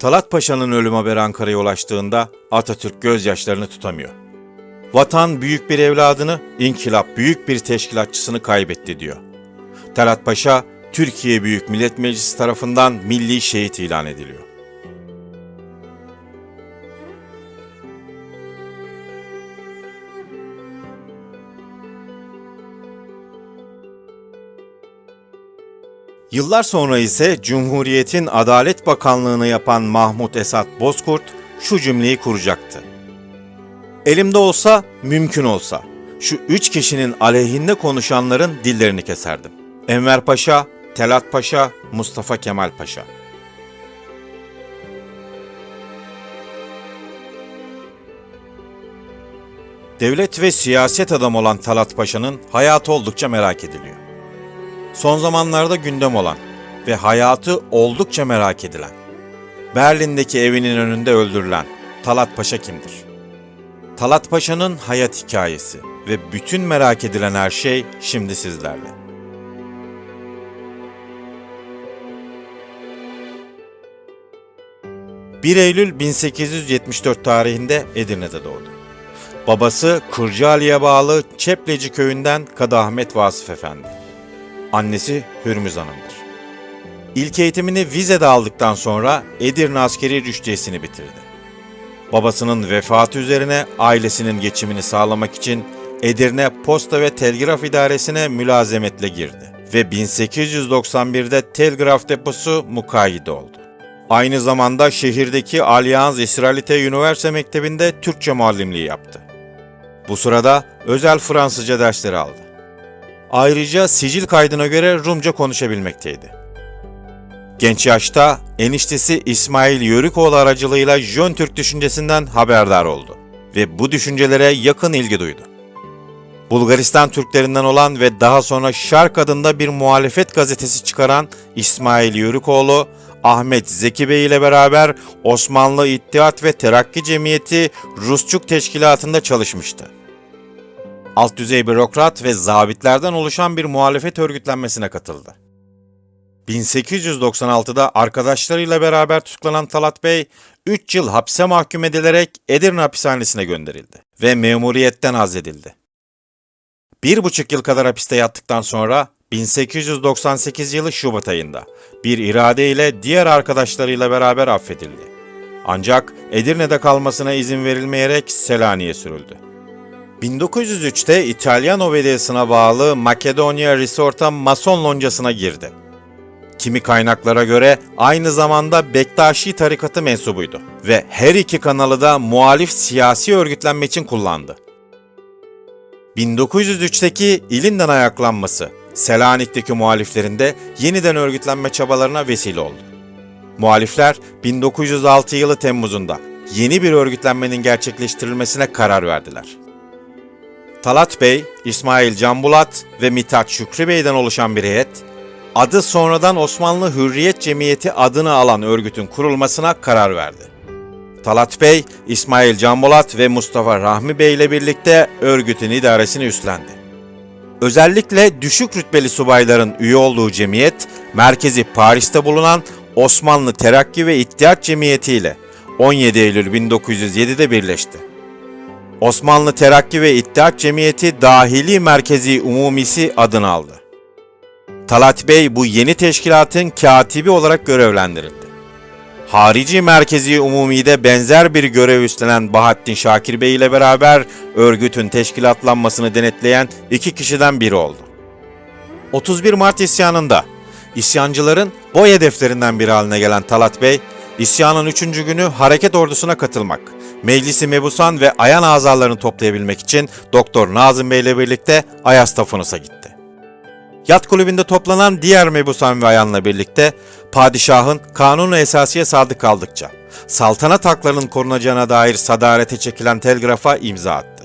Talat Paşa'nın ölüm haberi Ankara'ya ulaştığında Atatürk gözyaşlarını tutamıyor. Vatan büyük bir evladını, inkılap büyük bir teşkilatçısını kaybetti diyor. Talat Paşa, Türkiye Büyük Millet Meclisi tarafından milli şehit ilan ediliyor. Yıllar sonra ise Cumhuriyet'in Adalet Bakanlığı'nı yapan Mahmut Esat Bozkurt şu cümleyi kuracaktı. Elimde olsa, mümkün olsa, şu üç kişinin aleyhinde konuşanların dillerini keserdim. Enver Paşa, Telat Paşa, Mustafa Kemal Paşa. Devlet ve siyaset adamı olan Talat Paşa'nın hayatı oldukça merak ediliyor. Son zamanlarda gündem olan ve hayatı oldukça merak edilen, Berlin'deki evinin önünde öldürülen Talat Paşa kimdir? Talat Paşa'nın hayat hikayesi ve bütün merak edilen her şey şimdi sizlerle. ...1 Eylül 1874 tarihinde Edirne'de doğdu. Babası Kırcaali'ye bağlı Çepleci köyünden Kadı Ahmet Vasıf Efendi. Annesi Hürmüz Hanım'dır. İlk eğitimini Vize'de aldıktan sonra Edirne Askeri Rüştiyesini bitirdi. Babasının vefatı üzerine ailesinin geçimini sağlamak için Edirne Posta ve Telgraf İdaresi'ne mülazemetle girdi ve 1891'de telgraf deposu mukayyide oldu. Aynı zamanda şehirdeki Allianz İsrailite Üniversite Mektebi'nde Türkçe muallimliği yaptı. Bu sırada özel Fransızca dersleri aldı. Ayrıca sicil kaydına göre Rumca konuşabilmekteydi. Genç yaşta eniştesi İsmail Yörükoğlu aracılığıyla Jön Türk düşüncesinden haberdar oldu ve bu düşüncelere yakın ilgi duydu. Bulgaristan Türklerinden olan ve daha sonra Şark adında bir muhalefet gazetesi çıkaran İsmail Yörükoğlu, Ahmet Zeki Bey ile beraber Osmanlı İttihat ve Terakki Cemiyeti Rusçuk Teşkilatı'nda çalışmıştı alt düzey bürokrat ve zabitlerden oluşan bir muhalefet örgütlenmesine katıldı. 1896'da arkadaşlarıyla beraber tutuklanan Talat Bey, 3 yıl hapse mahkum edilerek Edirne hapishanesine gönderildi ve memuriyetten azledildi. Bir buçuk yıl kadar hapiste yattıktan sonra 1898 yılı Şubat ayında bir irade ile diğer arkadaşlarıyla beraber affedildi. Ancak Edirne'de kalmasına izin verilmeyerek Selanik'e sürüldü. 1903'te İtalyan Belediyesi'ne bağlı Makedonya Resort'a Mason loncasına girdi. Kimi kaynaklara göre aynı zamanda Bektaşi tarikatı mensubuydu ve her iki kanalı da muhalif siyasi örgütlenme için kullandı. 1903'teki ilinden ayaklanması Selanik'teki muhaliflerin de yeniden örgütlenme çabalarına vesile oldu. Muhalifler 1906 yılı Temmuz'unda yeni bir örgütlenmenin gerçekleştirilmesine karar verdiler. Talat Bey, İsmail Canbulat ve Mithat Şükrü Bey'den oluşan bir heyet, adı sonradan Osmanlı Hürriyet Cemiyeti adını alan örgütün kurulmasına karar verdi. Talat Bey, İsmail Canbulat ve Mustafa Rahmi Bey ile birlikte örgütün idaresini üstlendi. Özellikle düşük rütbeli subayların üye olduğu cemiyet, merkezi Paris'te bulunan Osmanlı Terakki ve İttihat Cemiyeti ile 17 Eylül 1907'de birleşti. Osmanlı Terakki ve İttihat Cemiyeti Dahili Merkezi Umumisi adını aldı. Talat Bey bu yeni teşkilatın katibi olarak görevlendirildi. Harici Merkezi Umumi'de benzer bir görev üstlenen Bahattin Şakir Bey ile beraber örgütün teşkilatlanmasını denetleyen iki kişiden biri oldu. 31 Mart isyanında isyancıların boy hedeflerinden biri haline gelen Talat Bey, isyanın üçüncü günü hareket ordusuna katılmak, Meclisi Mebusan ve Ayan azalarını toplayabilmek için Doktor Nazım Bey ile birlikte Ayas Tafunus'a gitti. Yat kulübünde toplanan diğer Mebusan ve Ayan'la birlikte padişahın kanunu esasiye sadık kaldıkça saltanat haklarının korunacağına dair sadarete çekilen telgrafa imza attı.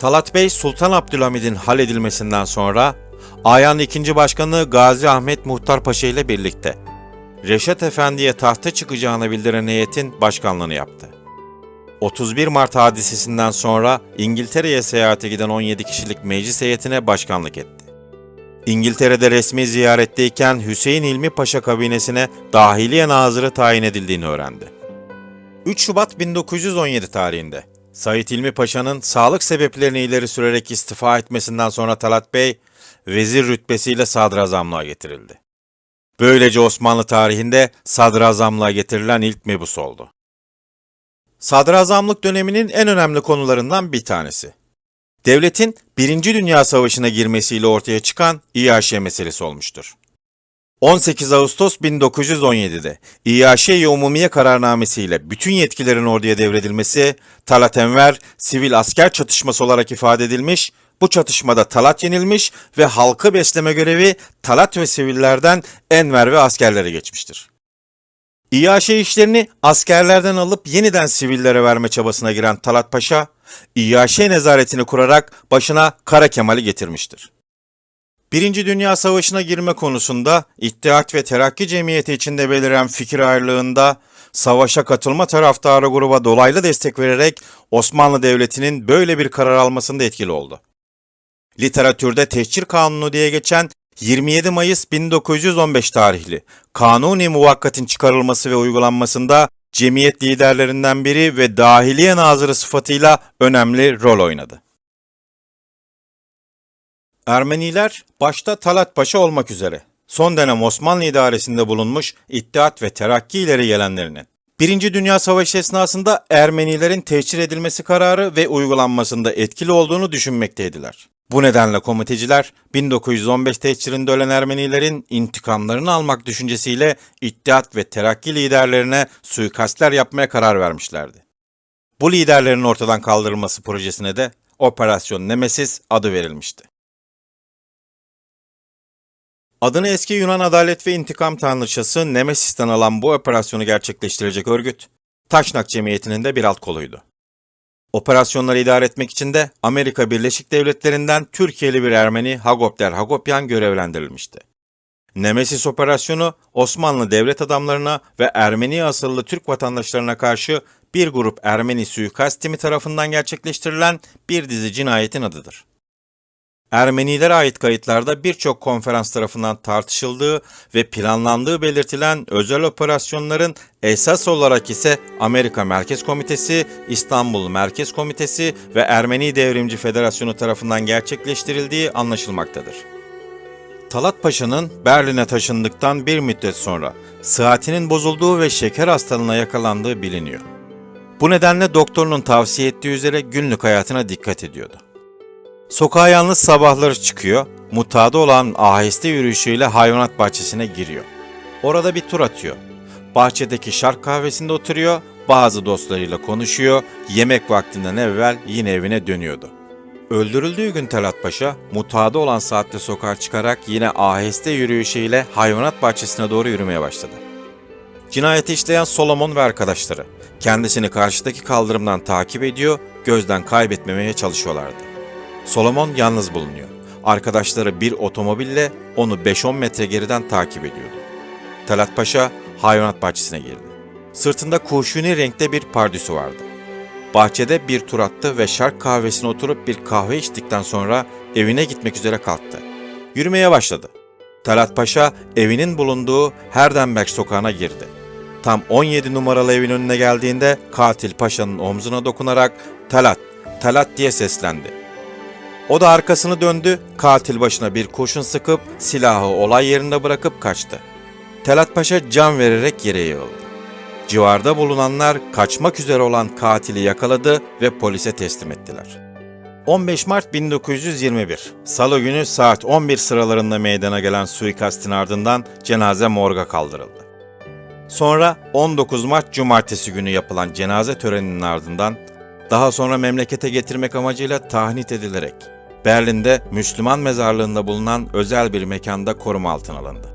Talat Bey Sultan Abdülhamid'in halledilmesinden sonra Ayan II. Başkanı Gazi Ahmet Muhtar Paşa ile birlikte Reşat Efendi'ye tahta çıkacağını bildiren heyetin başkanlığını yaptı. 31 Mart hadisesinden sonra İngiltere'ye seyahate giden 17 kişilik meclis heyetine başkanlık etti. İngiltere'de resmi ziyaretteyken Hüseyin İlmi Paşa kabinesine Dahiliye Nazırı tayin edildiğini öğrendi. 3 Şubat 1917 tarihinde Said İlmi Paşa'nın sağlık sebeplerini ileri sürerek istifa etmesinden sonra Talat Bey, vezir rütbesiyle sadrazamlığa getirildi. Böylece Osmanlı tarihinde sadrazamlığa getirilen ilk mebus oldu. Sadrazamlık döneminin en önemli konularından bir tanesi. Devletin Birinci Dünya Savaşı'na girmesiyle ortaya çıkan İHŞ meselesi olmuştur. 18 Ağustos 1917'de İHŞ-i Umumiye kararnamesiyle bütün yetkilerin orduya devredilmesi, Talat Enver sivil asker çatışması olarak ifade edilmiş, bu çatışmada Talat yenilmiş ve halkı besleme görevi Talat ve sivillerden Enver ve askerlere geçmiştir. İHŞ işlerini askerlerden alıp yeniden sivillere verme çabasına giren Talat Paşa, İHŞ nezaretini kurarak başına Kara Kemal'i getirmiştir. Birinci Dünya Savaşı'na girme konusunda İttihat ve Terakki Cemiyeti içinde beliren fikir ayrılığında savaşa katılma taraftarı gruba dolaylı destek vererek Osmanlı Devleti'nin böyle bir karar almasında etkili oldu. Literatürde Teşhir Kanunu diye geçen 27 Mayıs 1915 tarihli Kanuni Muvakkatin çıkarılması ve uygulanmasında cemiyet liderlerinden biri ve Dahiliye Nazırı sıfatıyla önemli rol oynadı. Ermeniler başta Talat Paşa olmak üzere son dönem Osmanlı idaresinde bulunmuş İttihat ve Terakki ileri gelenlerinin Birinci Dünya Savaşı esnasında Ermenilerin tehcir edilmesi kararı ve uygulanmasında etkili olduğunu düşünmekteydiler. Bu nedenle komiteciler 1915 tehcirinde ölen Ermenilerin intikamlarını almak düşüncesiyle İttihat ve Terakki liderlerine suikastler yapmaya karar vermişlerdi. Bu liderlerin ortadan kaldırılması projesine de Operasyon Nemesis adı verilmişti. Adını eski Yunan adalet ve intikam tanrıçası Nemesis'ten alan bu operasyonu gerçekleştirecek örgüt, Taşnak Cemiyeti'nin de bir alt koluydu. Operasyonları idare etmek için de Amerika Birleşik Devletleri'nden Türkiye'li bir Ermeni Hagopter Hagopyan görevlendirilmişti. Nemesis operasyonu Osmanlı devlet adamlarına ve Ermeni asıllı Türk vatandaşlarına karşı bir grup Ermeni suikast timi tarafından gerçekleştirilen bir dizi cinayetin adıdır. Ermenilere ait kayıtlarda birçok konferans tarafından tartışıldığı ve planlandığı belirtilen özel operasyonların esas olarak ise Amerika Merkez Komitesi, İstanbul Merkez Komitesi ve Ermeni Devrimci Federasyonu tarafından gerçekleştirildiği anlaşılmaktadır. Talat Paşa'nın Berlin'e taşındıktan bir müddet sonra sıhhatinin bozulduğu ve şeker hastalığına yakalandığı biliniyor. Bu nedenle doktorunun tavsiye ettiği üzere günlük hayatına dikkat ediyordu. Sokağa yalnız sabahları çıkıyor, mutfağda olan aheste yürüyüşüyle hayvanat bahçesine giriyor. Orada bir tur atıyor. Bahçedeki şark kahvesinde oturuyor, bazı dostlarıyla konuşuyor, yemek vaktinden evvel yine evine dönüyordu. Öldürüldüğü gün Talat Paşa, mutfağda olan saatte sokağa çıkarak yine aheste yürüyüşüyle hayvanat bahçesine doğru yürümeye başladı. Cinayeti işleyen Solomon ve arkadaşları kendisini karşıdaki kaldırımdan takip ediyor, gözden kaybetmemeye çalışıyorlardı. Solomon yalnız bulunuyor. Arkadaşları bir otomobille onu 5-10 metre geriden takip ediyordu. Talat Paşa hayvanat bahçesine girdi. Sırtında kurşuni renkte bir pardüsü vardı. Bahçede bir tur attı ve şark kahvesine oturup bir kahve içtikten sonra evine gitmek üzere kalktı. Yürümeye başladı. Talat Paşa evinin bulunduğu Herdenberg sokağına girdi. Tam 17 numaralı evin önüne geldiğinde katil Paşa'nın omzuna dokunarak Talat, Talat diye seslendi. O da arkasını döndü, katil başına bir kurşun sıkıp silahı olay yerinde bırakıp kaçtı. Talat Paşa can vererek yere yığıldı. Civarda bulunanlar kaçmak üzere olan katili yakaladı ve polise teslim ettiler. 15 Mart 1921, Salı günü saat 11 sıralarında meydana gelen suikastin ardından cenaze morga kaldırıldı. Sonra 19 Mart Cumartesi günü yapılan cenaze töreninin ardından daha sonra memlekete getirmek amacıyla tahnit edilerek Berlin'de Müslüman mezarlığında bulunan özel bir mekanda koruma altına alındı.